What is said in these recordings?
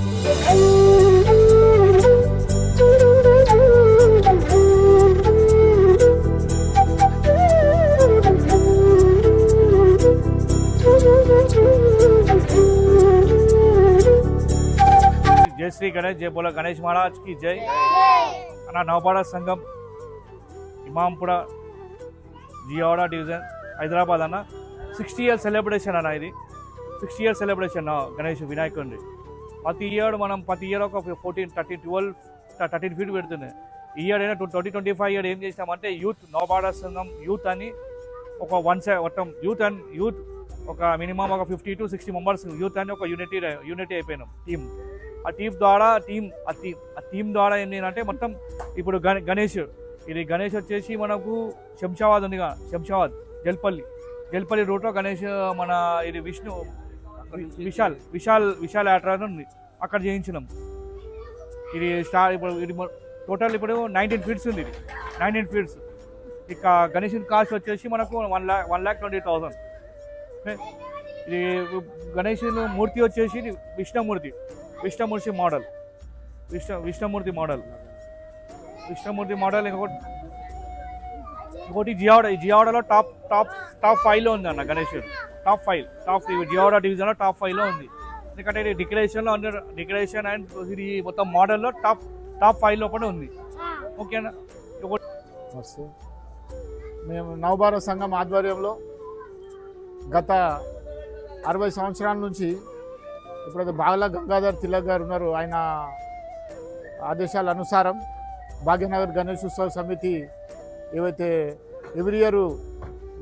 జై శ్రీ గణేష్ జై బోల గణేష్ మహారాజ్కి జై. అన్న నవపాడ సంఘం ఇమాంపుడ జియావాడ డివిజన్ హైదరాబాద్ అన్న. సిక్స్టీ ఇయర్ సెలబ్రేషన్ అన్న ఇది. సిక్స్టీ ఇయర్ సెలబ్రేషన్ గణేష్ వినాయకుడిది. ప్రతి ఇయర్ మనం ప్రతి ఇయర్ ఒక fourteen thirteen twelve thirteen feet పెడుతుంది. ఈ ఇయర్ అయినా ట్వంటీ ట్వంటీ ఫైవ్ ఇయర్ ఏం చేసినామంటే యూత్ నవపాడ సంఘం యూత్ అని ఒక వన్ సైడ్ మొత్తం యూత్ అండ్ యూత్ ఒక మినిమం ఒక fifty to sixty members youth అని ఒక యూనిటీ యూనిటీ అయిపోయినాం టీం ఆ టీం ద్వారా టీం ఆ టీం ఆ టీం ద్వారా ఏంటంటే మొత్తం ఇప్పుడు గణ- గణేష్ ఇది గణేష్ వచ్చేసి మనకు శంషాబాద్ ఉందిగా శంషాబాద్ జల్పల్లి. జల్పల్లి రూట్లో గణేష్ మన ఇది విష్ణు విశాల్ విశాల్ విశాల్ యాట్రా అని ఉంది అక్కడ చేయించినాం. ఇది స్టార్ ఇప్పుడు ఇది టోటల్ ఇప్పుడు నైన్టీన్ ఫీట్స్ ఉంది ఇది. నైన్టీన్ ఫీట్స్ ఇక గణేష్ కాస్ట్ వచ్చేసి మనకు one lakh one lakh twenty thousand ఇది గణేష్ మూర్తి వచ్చేసి ఇది Vishnumurthy. Vishnumurthy model. Vishnu Vishnumurthy model. Vishnumurthy model ఇంకొకటి ఇంకోటి జియాడ జియాడలో టాప్ టాప్ టాప్ ఫైవ్లో ఉంది అన్న గణేష్ టాప్ ఫైవ్ టాప్ జియాడ డివిజన్లో టాప్ ఫైవ్లో ఉంది. ఎందుకంటే ఇది డెకరేషన్లో అన్ని డెకరేషన్ అండ్ ఇది మొత్తం మోడల్లో టాప్ టాప్ ఫైవ్ లోపల ఉంది. ఓకేనా? మేము నవభారత సంఘం ఆధ్వర్యంలో గత అరవై సంవత్సరాల నుంచి ఇప్పుడు బాగల గంగాధర్ తిలక్ గారు ఉన్నారు. ఆయన ఆదేశాల అనుసారం భాగ్యనగర్ గణేష్ ఉత్సవ సమితి ఏవైతే ఎవ్రీ ఇయర్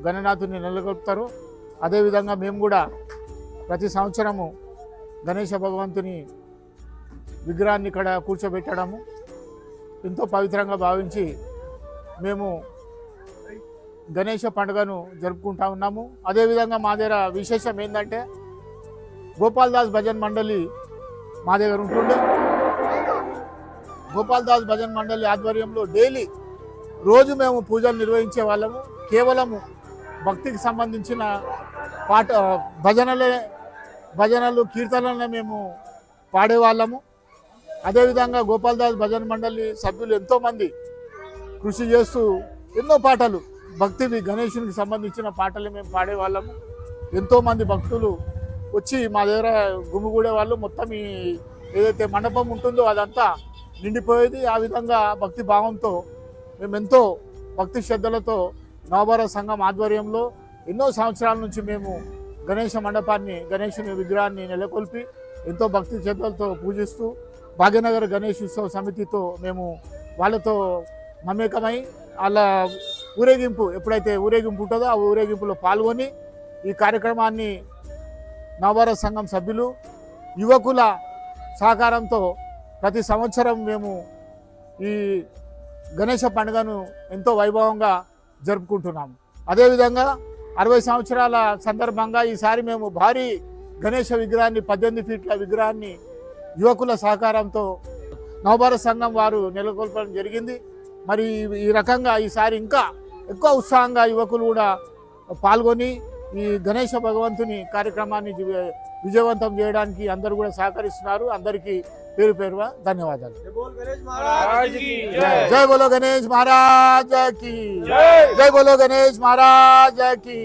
గణనాథుని నెలకొల్పుతారో అదేవిధంగా మేము కూడా ప్రతి సంవత్సరము గణేష భగవంతుని విగ్రహాన్ని ఇక్కడ కూర్చోబెట్టడము ఎంతో పవిత్రంగా భావించి మేము గణేష పండుగను జరుపుకుంటా ఉన్నాము. అదేవిధంగా మా దగ్గర విశేషం ఏంటంటే గోపాల్ దాస్ భజన్ మండలి మా దగ్గర ఉంటుండే. గోపాల్ దాస్ భజన్ మండలి ఆధ్వర్యంలో డైలీ రోజు మేము పూజలు నిర్వహించే వాళ్ళము. కేవలము భక్తికి సంబంధించిన పాట భజనలే భజనలు కీర్తనలనే మేము పాడేవాళ్ళము అదేవిధంగా గోపాల్దాస్ భజన మండలి సభ్యులు ఎంతోమంది కృషి చేస్తూ ఎన్నో పాటలు భక్తివి గణేశునికి సంబంధించిన పాటలు మేము పాడేవాళ్ళము ఎంతోమంది భక్తులు వచ్చి మా దగ్గర గుమిగూడే వాళ్ళు. మొత్తం ఈ ఏదైతే మండపం ఉంటుందో అదంతా నిండిపోయేది. ఆ విధంగా భక్తి భావంతో మేము ఎంతో భక్తి శ్రద్ధలతో నవభారత సంఘం ఆధ్వర్యంలో ఎన్నో సంవత్సరాల నుంచి మేము గణేష మండపాన్ని గణేషుని విగ్రహాన్ని నెలకొల్పి ఎంతో భక్తి శ్రద్ధలతో పూజిస్తూ భాగ్యనగర్ గణేష్ ఉత్సవ సమితితో మేము వాళ్ళతో మమేకమై వాళ్ళ ఊరేగింపు ఎప్పుడైతే ఊరేగింపు ఉంటుందో ఆ ఊరేగింపులో పాల్గొని ఈ కార్యక్రమాన్ని నవభారత సంఘం సభ్యులు యువకుల సహకారంతో ప్రతి సంవత్సరం మేము ఈ గణేష పండుగను ఎంతో వైభవంగా జరుపుకుంటున్నాము. అదేవిధంగా అరవై సంవత్సరాల సందర్భంగా ఈసారి మేము భారీ గణేష విగ్రహాన్ని పద్దెనిమిది ఫీట్ల విగ్రహాన్ని యువకుల సహకారంతో నవభారత సంఘం వారు నెలకొల్పడం జరిగింది. మరి ఈ- రకంగా ఈసారి ఇంకా ఎక్కువ ఉత్సాహంగా యువకులు కూడా పాల్గొని ఈ గణేష భగవంతుని కార్యక్రమాన్ని విజయవంతం చేయడానికి అందరూ కూడా సహకరిస్తున్నారు. అందరికీ పేరు పేరుగా ధన్యవాదాలు. జై బోలో గణేష్ మహారాజ్కి జై బోలో గణేష్ మహారాజ్కి.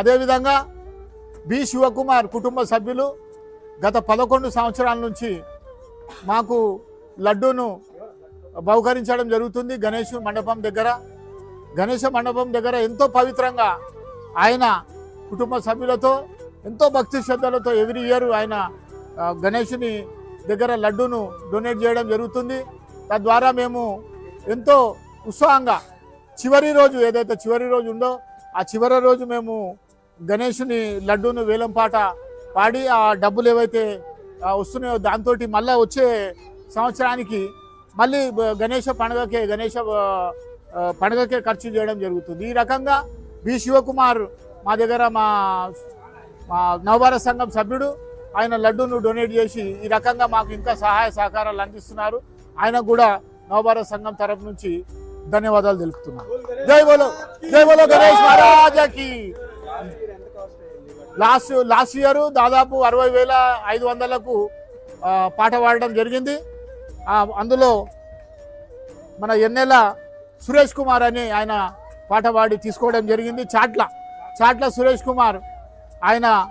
అదేవిధంగా బి శివకుమార్ కుటుంబ సభ్యులు గత పదకొండు సంవత్సరాల నుంచి మాకు లడ్డూను బహుకరించడం జరుగుతుంది. గణేష్ మండపం దగ్గర. గణేష మండపం దగ్గర ఎంతో పవిత్రంగా ఆయన కుటుంబ సభ్యులతో ఎంతో భక్తి శ్రద్ధలతో ఎవ్రీ ఇయర్ ఆయన గణేషుని దగ్గర లడ్డూను డొనేట్ చేయడం జరుగుతుంది. తద్వారా మేము ఎంతో ఉత్సాహంగా చివరి రోజు ఏదైతే చివరి రోజు ఉందో ఆ చివరి రోజు మేము గణేషుని లడ్డూను వేలంపాట పాడి ఆ డబ్బులు ఏవైతే వస్తున్నాయో దాంతో మళ్ళీ వచ్చే సంవత్సరానికి మళ్ళీ గణేష పండుగకే గణేష పండుగకే ఖర్చు చేయడం జరుగుతుంది. ఈ రకంగా బి శివకుమార్ మా దగ్గర మా మా నవభారత సంఘం సభ్యుడు. ఆయన లడ్డూను డొనేట్ చేసి ఈ రకంగా మాకు ఇంకా సహాయ సహకారాలు అందిస్తున్నారు. ఆయన కూడా నవభారత సంఘం తరపు నుంచి ధన్యవాదాలు తెలుపుతున్నాను జై బోలో జై బోలో గణేష్ మహారాజాకి లాస్ట్ లాస్ట్ ఇయర్ దాదాపు అరవై వేల ఐదు వందలకు పాట పాడడం జరిగింది. అందులో మన ఎన్నెల సురేష్ కుమార్ అని ఆయన పాట పాడి తీసుకోవడం జరిగింది. చాట్ల చాట్ల సురేష్ కుమార్ ఆయన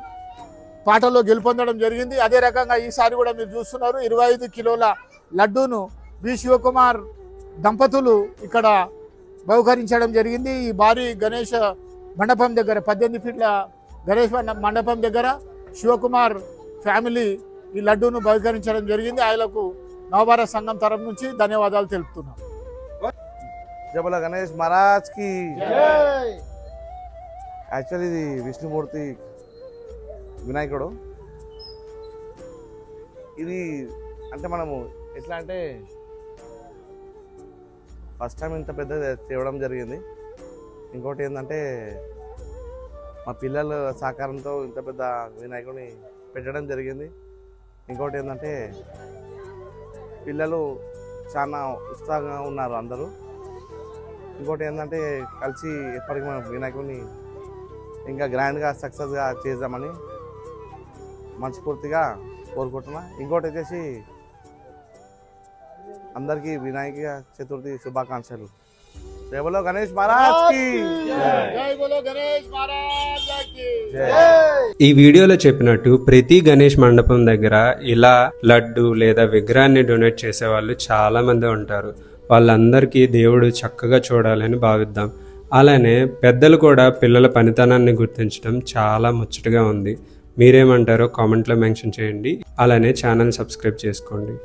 పాటలో గెలుపొందడం జరిగింది. అదే రకంగా ఈసారి కూడా మీరు చూస్తున్నారు ఇరవై ఐదు కిలోల లడ్డూను వి శివకుమార్ దంపతులు ఇక్కడ బహుకరించడం జరిగింది. ఈ భారీ గణేష మండపం దగ్గర పద్దెనిమిది ఫీట్ల గణేష్ మండ- మండపం దగ్గర శివకుమార్ ఫ్యామిలీ ఈ లడ్డూను బహుకరించడం జరిగింది. ఆయనకు నవభారత సంఘం తరపు నుంచి ధన్యవాదాలు తెలుపుతున్నాం. జబల గణేష్ మహారాజ్కి యాక్చువల్లీ ఇది విష్ణుమూర్తి వినాయకుడు. ఇది అంటే మనము ఎట్లా అంటే ఫస్ట్ టైం ఇంత పెద్ద తేవడం జరిగింది. ఇంకోటి ఏంటంటే మా పిల్లల సహకారంతో ఇంత పెద్ద వినాయకుడిని పెట్టడం జరిగింది. ఇంకోటి ఏంటంటే పిల్లలు చాలా ఉత్సాహంగా ఉన్నారు అందరూ. ఇంకోటి ఏంటంటే కలిసి ఎప్పటికీ మనం వినాయకుడిని ఇంకా గ్రాండ్గా సక్సెస్గా చేద్దామని మనస్ఫూర్తిగా కోరుకుంటున్నా. ఇంకోటి వచ్చేసి అందరికీ వినాయక చతుర్థి శుభాకాంక్షలు. రేవలో గణేష్ మహారాజ్కి! జై బోలో గణేష్ మహారాజ్కి. ఈ వీడియోలో చెప్పినట్టు ప్రతి గణేష్ మండపం దగ్గర ఇలా లడ్డు లేదా విగ్రహాన్ని డొనేట్ చేసే వాళ్ళు చాలా మంది ఉంటారు. వాళ్ళందరికీ దేవుడు చక్కగా చూడాలని భావిద్దాం. అలానే పెద్దలు కూడా పిల్లల పనితనాన్ని గుర్తించడం చాలా ముచ్చటగా ఉంది. మీరేమంటారో కామెంట్లో మెన్షన్ చేయండి. అలానే ఛానల్ సబ్స్క్రైబ్ చేసుకోండి.